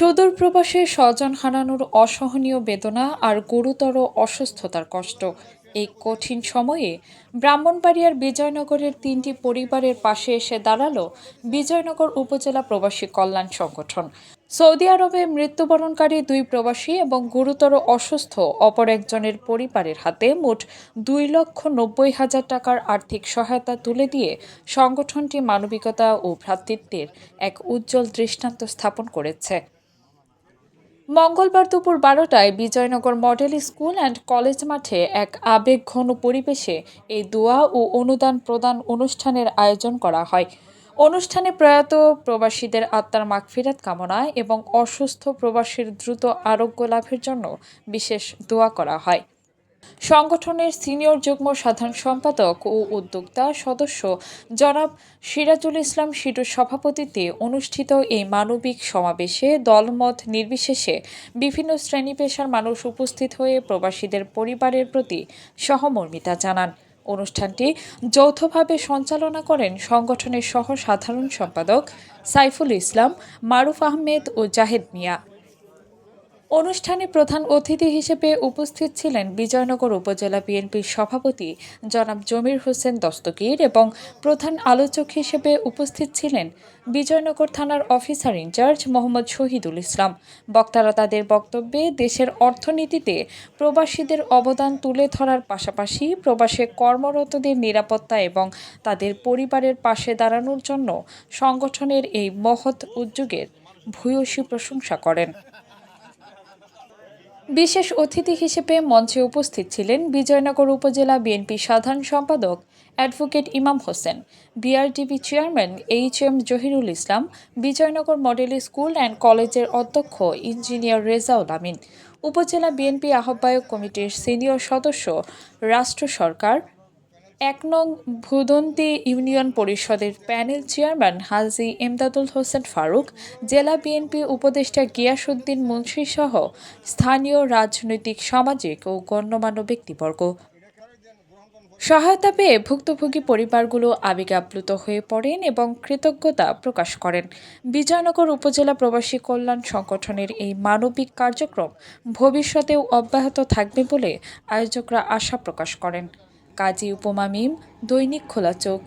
সুদূর প্রবাসে স্বজন হারানোর অসহনীয় বেদনা আর গুরুতর অসুস্থতার কষ্ট। এই কঠিন সময়ে ব্রাহ্মণবাড়িয়ার বিজয়নগরের তিনটি পরিবারের পাশে এসে দাঁড়াল বিজয়নগর উপজেলা প্রবাসী কল্যাণ সংগঠন। সৌদি আরবে মৃত্যুবরণকারী দুই প্রবাসী এবং গুরুতর অসুস্থ অপর একজনের পরিবারের হাতে মোট দুই লক্ষ নব্বই হাজার টাকার আর্থিক সহায়তা তুলে দিয়ে সংগঠনটি মানবিকতা ও ভ্রাতৃত্বের এক উজ্জ্বল দৃষ্টান্ত স্থাপন করেছে। মঙ্গলবার দুপুর বারোটায় Bijoynagar model school and college মাঠে এক আবেগঘন পরিবেশে এই দোয়া ও অনুদান প্রদান অনুষ্ঠানের আয়োজন করা হয়। অনুষ্ঠানে প্রয়াত প্রবাসীদের আত্মার মাগফিরাত কামনায় এবং অসুস্থ প্রবাসীর দ্রুত আরোগ্য লাভের জন্য বিশেষ দোয়া করা হয়। সংগঠনের সিনিয়র যুগ্ম সাধারণ সম্পাদক ও উদ্যোক্তা সদস্য জনাব সিরাজুল ইসলাম শিটুর সভাপতিত্বে অনুষ্ঠিত এই মানবিক সমাবেশে দলমত নির্বিশেষে বিভিন্ন শ্রেণি পেশার মানুষ উপস্থিত হয়ে প্রবাসীদের পরিবারের প্রতি সহমর্মিতা জানান। অনুষ্ঠানটি যৌথভাবে সঞ্চালনা করেন সংগঠনের সহ সাধারণ সম্পাদক সাইফুল ইসলাম, মারুফ আহমেদ ও জাহেদ মিয়া। অনুষ্ঠানে প্রধান অতিথি হিসেবে উপস্থিত ছিলেন বিজয়নগর উপজেলা বিএনপির সভাপতি জনাব জমির হোসেন দস্তগীর এবং প্রধান আলোচক হিসেবে উপস্থিত ছিলেন বিজয়নগর থানার officer in charge Mohammad Shahidul Islam. বক্তারা তাদের বক্তব্যে দেশের অর্থনীতিতে প্রবাসীদের অবদান তুলে ধরার পাশাপাশি প্রবাসে কর্মরতদের নিরাপত্তা এবং তাদের পরিবারের পাশে দাঁড়ানোর জন্য সংগঠনের এই মহৎ উদ্যোগের ভূয়সী প্রশংসা করেন। বিশেষ অতিথি হিসেবে মঞ্চে উপস্থিত ছিলেন বিজয়নগর উপজেলা বিএনপি সাধারণ সম্পাদক advocate Imam Hossain, BRTV chairman H M Zahirul Islam, Bijoynagar model school and কলেজের অধ্যক্ষ ইঞ্জিনিয়ার রেজাউল আমিন, উপজেলা বিএনপি আহ্বায়ক কমিটির সিনিয়র সদস্য, রাষ্ট্র সরকার এক নং ভুদন্তি ইউনিয়ন পরিষদের প্যানেল চেয়ারম্যান হাজি এমদাদুল হোসেন ফারুক, জেলা বিএনপি উপদেষ্টা গিয়াসুদ্দিন মুন্সি সহ স্থানীয় রাজনৈতিক, সামাজিক ও গণ্যমান্য ব্যক্তিবর্গ। সহায়তা পেয়ে ভুক্তভোগী পরিবারগুলো আবেগে আপ্লুত হয়ে পড়েন এবং কৃতজ্ঞতা প্রকাশ করেন। বিজয়নগর উপজেলা প্রবাসী কল্যাণ সংগঠনের এই মানবিক কার্যক্রম ভবিষ্যতেও অব্যাহত থাকবে বলে আয়োজকরা আশা প্রকাশ করেন। কাজী উপমা মিম দৈনিক খোলা চোখ।